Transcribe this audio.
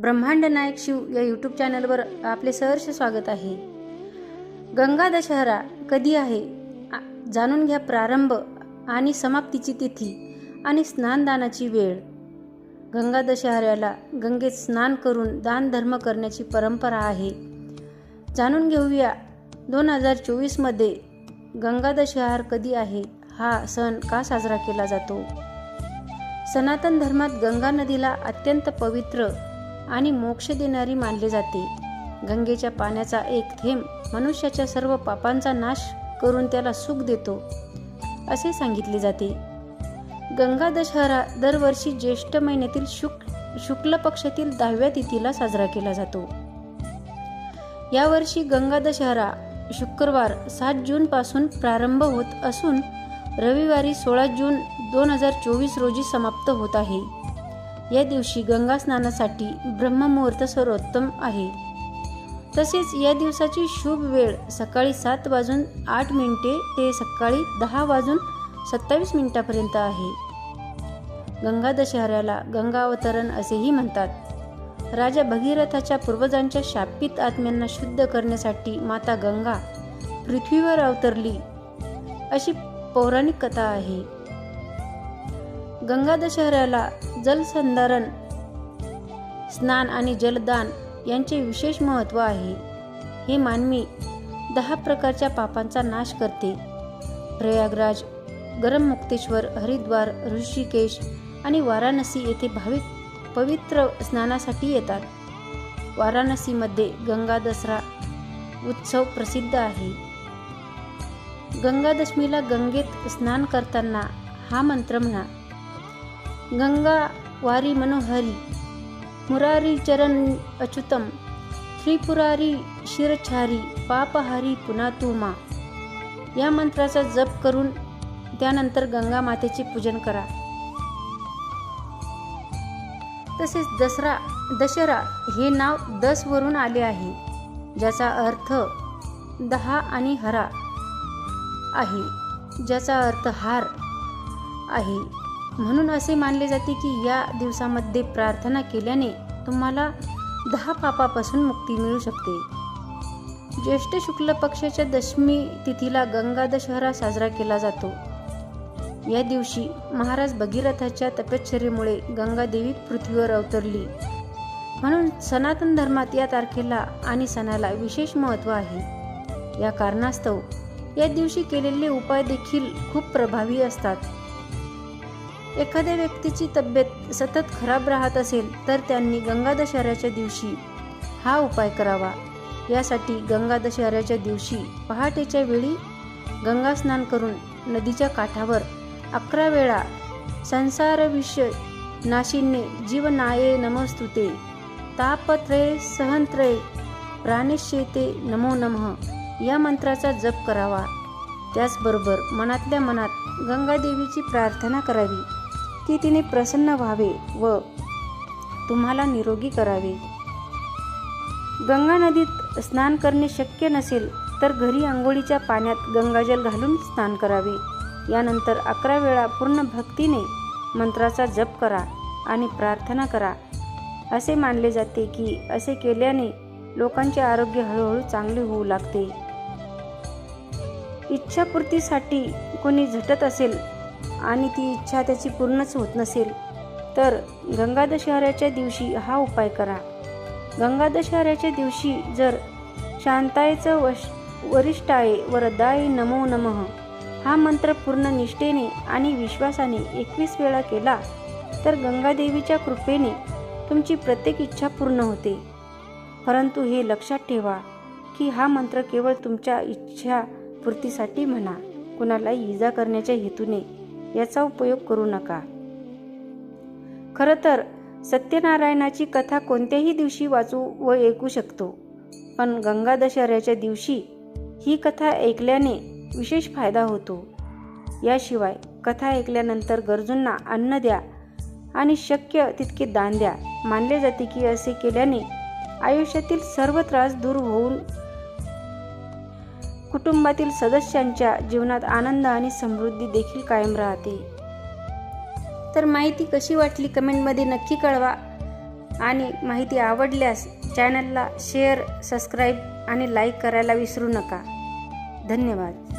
ब्रह्मांड नायक शिव या यूट्यूब चॅनलवर आपले सहर्ष स्वागत आहे. गंगा दशहरा कधी आहे? जाणून घ्या प्रारंभ आणि समाप्तीची तिथी आणि स्नानदानाची वेळ. गंगा दशहऱ्याला गंगेत स्नान करून दानधर्म करण्याची परंपरा आहे. जाणून घेऊया दोन हजार चोवीसमध्ये गंगा दशहार कधी आहे? हा सण का साजरा केला जातो? सनातन धर्मात गंगा नदीला अत्यंत पवित्र आणि मोक्ष देणारी मानले जाते. गंगेच्या पाण्याचा एक थेंब मनुष्याच्या सर्व पापांचा नाश करून त्याला सुख देतो असे सांगितले जाते. गंगा दशहरा दरवर्षी ज्येष्ठ महिन्यातील शुक शुक्ल पक्षातील दहाव्या तिथीला साजरा केला जातो. यावर्षी गंगा दशहरा शुक्रवार सात जून पासून प्रारंभ होत असून रविवारी सोळा जून दोन हजार चोवीस रोजी समाप्त होत आहे. या दिवशी गंगा स्नानासाठी ब्रह्ममुहूर्त सर्वोत्तम आहे. तसेच या दिवसाची शुभ वेळ सकाळी सात वाजून आठ मिनिटे ते सकाळी दहा वाजून सत्तावीस मिनिटापर्यंत आहे. गंगा दशहऱ्याला गंगा अवतरण असेही म्हणतात. राजा भगीरथाच्या पूर्वजांच्या शापित आत्म्यांना शुद्ध करण्यासाठी माता गंगा पृथ्वीवर अवतरली अशी पौराणिक कथा आहे. गंगा दशहऱ्याला जलसंधारण स्नान आणि जलदान यांचे विशेष महत्त्व आहे. हे मानवी दहा प्रकारच्या पापांचा नाश करते. प्रयागराज गरम मुक्तेश्वर हरिद्वार ऋषिकेश आणि वाराणसी येथे भाविक पवित्र स्नानासाठी येतात. वाराणसीमध्ये गंगा दसरा उत्सव प्रसिद्ध आहे. गंगादशमीला गंगेत स्नान करताना हा मंत्र म्हणा गंगा वारी मनोहरी मुरारी चरण अच्युतम त्रिपुरारी शिरछारी पापहारी पुनातुमा. या मंत्राचा जप करून त्यानंतर गंगा मातेचे पूजन करा. तसेच दसरा दशरा हे नाव दसवरून आले आहे ज्याचा अर्थ दहा आणि हरा आहे ज्याचा अर्थ हार आहे. म्हणून असे मानले जाते की या दिवसामध्ये प्रार्थना केल्याने तुम्हाला दहा पापापासून मुक्ती मिळू शकते. ज्येष्ठ शुक्ल पक्षाच्या दशमी तिथीला गंगा दशहरा साजरा केला जातो. या दिवशी महाराज भगीरथाच्या तपश्चर्येमुळे गंगा देवी पृथ्वीवर अवतरली. म्हणून सनातन धर्मात या तारखेला आणि सणाला विशेष महत्त्व आहे. या कारणास्तव या दिवशी केलेले उपाय देखील खूप प्रभावी असतात. एखाद्या व्यक्तीची तब्येत सतत खराब राहत असेल तर त्यांनी गंगा दशहऱ्याच्या दिवशी हा उपाय करावा. यासाठी गंगा दशहऱ्याच्या दिवशी पहाटेच्या वेळी गंगा स्नान करून नदीच्या काठावर अकरा वेळा संसार विषय नाशिन्ने जीवनाये नमस्तुते तापत्रये सहनत्रये प्राणेशेते नमो नमः या मंत्राचा जप करावा. त्याचबरोबर मनातल्या मनात गंगादेवीची प्रार्थना करावी. की तिने प्रसन्न व्हावे व तुम्हाला निरोगी करावे. गंगा नदीत स्नान करणे शक्य नसेल तर घरी आंघोळीच्या पाण्यात गंगाजल घालून स्नान करावे. यानंतर अकरा वेळा पूर्ण भक्तीने मंत्राचा जप करा आणि प्रार्थना करा. असे मानले जाते की असे केल्याने लोकांचे आरोग्य हळूहळू चांगले होऊ लागते. इच्छापूर्तीसाठी कोणी झटत असेल आणि ती इच्छा त्याची पूर्णच होत नसेल तर गंगा दशहऱ्याच्या दिवशी हा उपाय करा. गंगा दशहऱ्याच्या दिवशी जर शांतायचं वश वरिष्ठाय वरदाय नमो नमः हा मंत्र पूर्ण निष्ठेने आणि विश्वासाने एकवीस वेळा केला तर गंगादेवीच्या कृपेने तुमची प्रत्येक इच्छा पूर्ण होते. परंतु हे लक्षात ठेवा की हा मंत्र केवळ तुमच्या इच्छा पूर्तीसाठी म्हणा. कुणाला इजा करण्याच्या हेतूने याचा उपयोग करू नका. खरं तर सत्यनारायणाची कथा कोणत्याही दिवशी वाचू व ऐकू शकतो. पण गंगा दशहऱ्याच्या दिवशी ही कथा ऐकल्याने विशेष फायदा होतो. याशिवाय कथा ऐकल्यानंतर गरजूंना अन्न द्या आणि शक्य तितके दान द्या. मानले जाते की असे केल्याने आयुष्यातील सर्व त्रास दूर होऊन कुटुंबातील सदस्यांच्या जीवनात आनंद आणि समृद्धी देखील कायम राहते. तर माहिती कशी वाटली कमेंटमध्ये नक्की कळवा आणि माहिती आवडल्यास चॅनलला शेअर सबस्क्राईब आणि लाईक करायला विसरू नका. धन्यवाद.